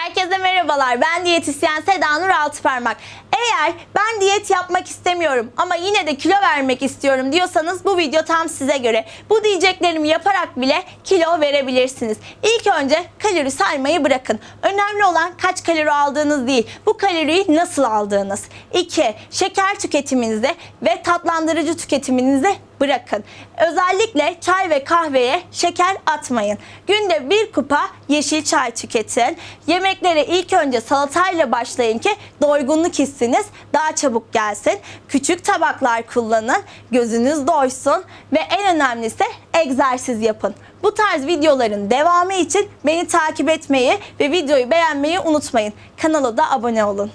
Herkese merhabalar. Ben diyetisyen Seda Nur Altıparmak. Eğer ben diyet yapmak istemiyorum ama yine de kilo vermek istiyorum diyorsanız bu video tam size göre. Bu diyeceklerimi yaparak bile kilo verebilirsiniz. İlk önce kalori saymayı bırakın. Önemli olan kaç kalori aldığınız değil. Bu kaloriyi nasıl aldığınız. 2. Şeker tüketiminizi ve tatlandırıcı tüketiminizi bırakın. Özellikle çay ve kahveye şeker atmayın. Günde bir kupa yeşil çay tüketin. Yemeklere ilk önce salatayla başlayın ki doygunluk hissiniz daha çabuk gelsin. Küçük tabaklar kullanın. Gözünüz doysun ve en önemlisi egzersiz yapın. Bu tarz videoların devamı için beni takip etmeyi ve videoyu beğenmeyi unutmayın. Kanala da abone olun.